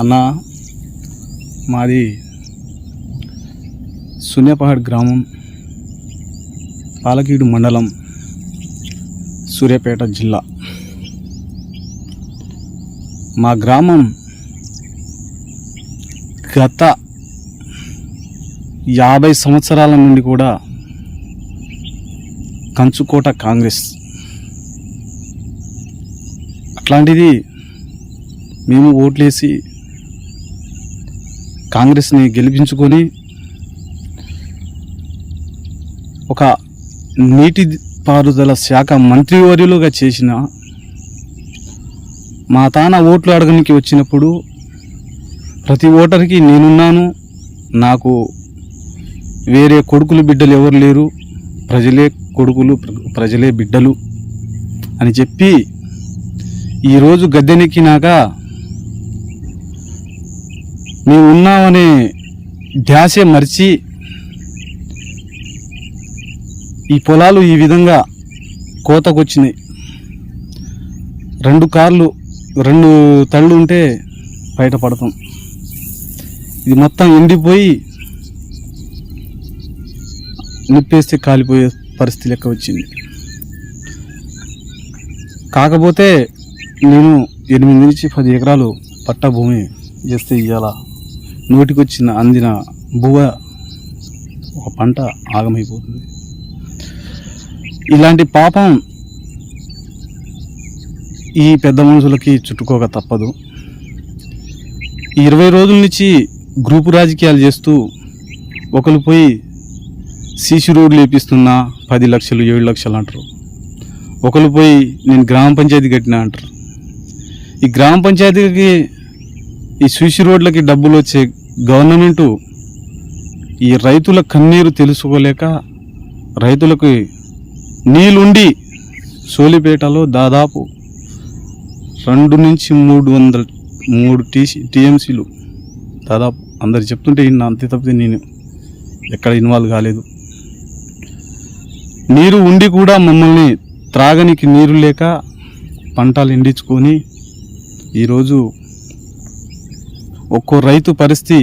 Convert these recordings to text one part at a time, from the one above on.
అన్న మాది సున్యపహాడ్ గ్రామం పాలకీడు మండలం సూర్యాపేట జిల్లా. మా గ్రామం గత యాభై సంవత్సరాల నుండి కూడా కంచుకోట కాంగ్రెస్. అట్లాంటిది మేము ఓట్లేసి కాంగ్రెస్ని గెలిపించుకొని ఒక నీటి పారుదల శాఖ మంత్రివర్యులుగా చేసిన మా తాన ఓట్లు అడగనికి వచ్చినప్పుడు ప్రతి ఓటర్కి నేనున్నాను నాకు వేరే కొడుకులు బిడ్డలు ఎవరు లేరు ప్రజలే కొడుకులు ప్ర- ప్రజలే బిడ్డలు అని చెప్పి ఈరోజు గద్దెనెక్కినాక మేము ఉన్నామనే ధ్యాసే మరిచి ఈ పొలాలు ఈ విధంగా కోతకొచ్చినాయి. రెండు కార్లు రెండు తళ్ళు ఉంటే బయట పడతాం. ఇది మొత్తం ఎండిపోయి నిప్పేస్తే కాలిపోయే పరిస్థితి లెక్క వచ్చింది. కాకపోతే నేను ఎనిమిది నుంచి పది ఎకరాలు పట్టా భూమి చేస్తే ఇవాళ నోటికొచ్చిన అందిన బువ్వ ఒక పంట ఆగమైపోతుంది. ఇలాంటి పాపం ఈ పెద్ద మనుషులకి చుట్టుకోక తప్పదు. ఇరవై రోజుల నుంచి గ్రూపు రాజకీయాలు చేస్తూ ఒకరు పోయి సీసీ రోడ్లు వేపిస్తున్నా పది లక్షలు ఏడు లక్షలు అంటారు. ఒకరు పోయి నేను గ్రామ పంచాయతీ కట్టినా అంటారు. ఈ గ్రామ పంచాయతీకి ఈ సీసీ రోడ్లకి డబ్బులు వచ్చే గవర్నమెంటు ఈ రైతుల కన్నీరు తెలుసుకోలేక రైతులకు నీళ్ళుండి సోలిపేటలో దాదాపు రెండు నుంచి మూడు వందల మూడు టీసీ టీఎంసీలు దాదాపు అందరు చెప్తుంటే ఇన్న అంతే తప్పితే నేను ఎక్కడ ఇన్వాల్వ్ కాలేదు. నీరు ఉండి కూడా మమ్మల్ని త్రాగనికి నీరు లేక పంటలు ఎండించుకొని ఈరోజు ఒక్కో రైతు పరిస్థితి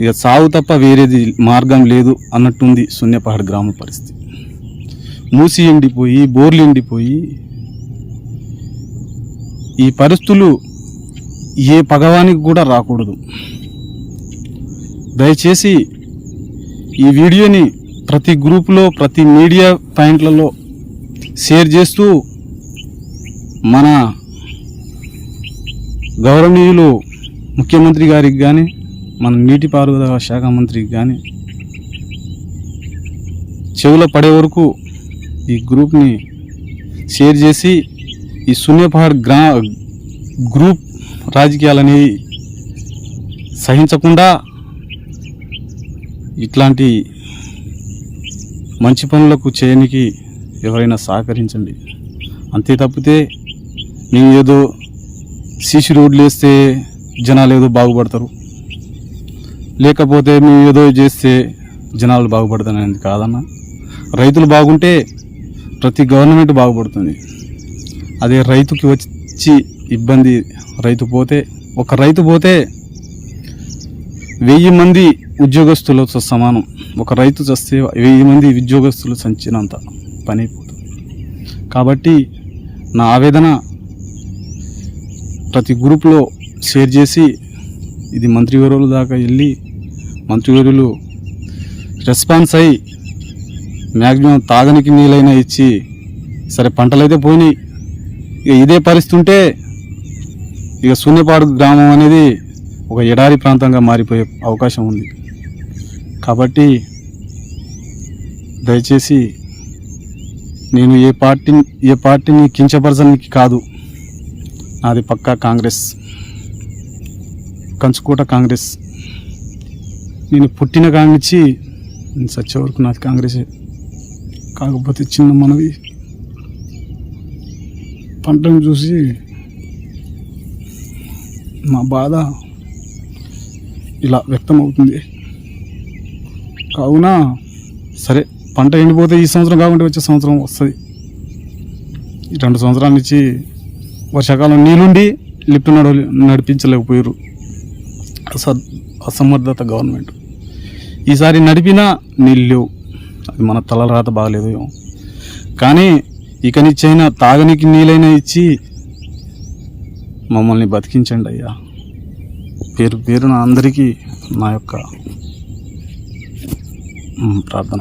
ఇక సాగు తప్ప వేరేది మార్గం లేదు అన్నట్టుంది శూన్యపహాడ్ గ్రామ పరిస్థితి. మూసి ఎండిపోయి బోర్లు ఎండిపోయి ఈ పరిస్థితులు ఏ పగవానికి కూడా రాకూడదు. దయచేసి ఈ వీడియోని ప్రతి గ్రూపులో ప్రతి మీడియా పాయింట్లలో షేర్ చేస్తూ మన గౌరవనీయులు ముఖ్యమంత్రి గారికి కానీ మన నీటిపారుదల శాఖ మంత్రికి కానీ చెవుల పడే వరకు ఈ గ్రూప్ని షేర్ చేసి ఈ శూన్యపహాడ్ గ్రా గ్రూప్ రాజకీయాలని సహించకుండా ఇట్లాంటి మంచి పనులకు చేయనికి ఎవరైనా సహకరించండి. అంతే తప్పితే మేము ఏదో సీసీ రోడ్లు వేస్తే జనాలు ఏదో బాగుపడతారు. లేకపోతే మేము ఏదో చేస్తే జనాలు బాగుపడతారు కాదన్న. రైతులు బాగుంటే ప్రతి గవర్నమెంట్ బాగుపడుతుంది. అదే రైతుకి వచ్చి ఇబ్బంది రైతు పోతే ఒక రైతు పోతే వెయ్యి మంది ఉద్యోగస్తులతో సమానం. ఒక రైతు చస్తే వెయ్యి మంది ఉద్యోగస్తులు సంచినంత పని అయిపోతుంది. కాబట్టి నా ఆవేదన ప్రతి గ్రూప్లో షేర్ చేసి ఇది మంత్రివర్యుల దాకా వెళ్ళి మంత్రివర్యులు రెస్పాన్స్ అయ్యి మ్యాక్సిమం తాగనికి నీళ్ళైనా ఇచ్చి సరే పంటలైతే పోయినాయి. ఇక ఇదే పరిస్థితి ఉంటే ఇక శూన్యపాడు గ్రామం అనేది ఒక ఎడారి ప్రాంతంగా మారిపోయే అవకాశం ఉంది. కాబట్టి దయచేసి నేను ఏ పార్టీ ఏ పార్టీని కించపరచడానికి కాదు. నాది పక్కా కాంగ్రెస్ కంచుకోట కాంగ్రెస్. నేను పుట్టిన కానించి నేను చచ్చే వరకు నాది కాంగ్రెసే. కాకపోతే చిన్న మనవి. పంటను చూసి నా బాధ ఇలా వ్యక్తమవుతుంది. కావున సరే పంట ఎండిపోతే ఈ సంవత్సరం కాకుండా వచ్చే సంవత్సరం వస్తుంది. ఈ రెండు సంవత్సరాల నుంచి వర్షాకాలం నీళ్ళుండి లిఫ్ట్ నడవ నడిపించలేకపోయారు అస అసమర్థత గవర్నమెంట్. ఈసారి నడిపినా నీళ్ళు లేవు. అది మన తలల రాత బాగలేదు కానీ ఇక నిచ్చైనా తాగనికి నీళ్ళైనా ఇచ్చి మమ్మల్ని బతికించండి అయ్యా. పేరు పేరున అందరికీ నా యొక్క ప్రార్థన.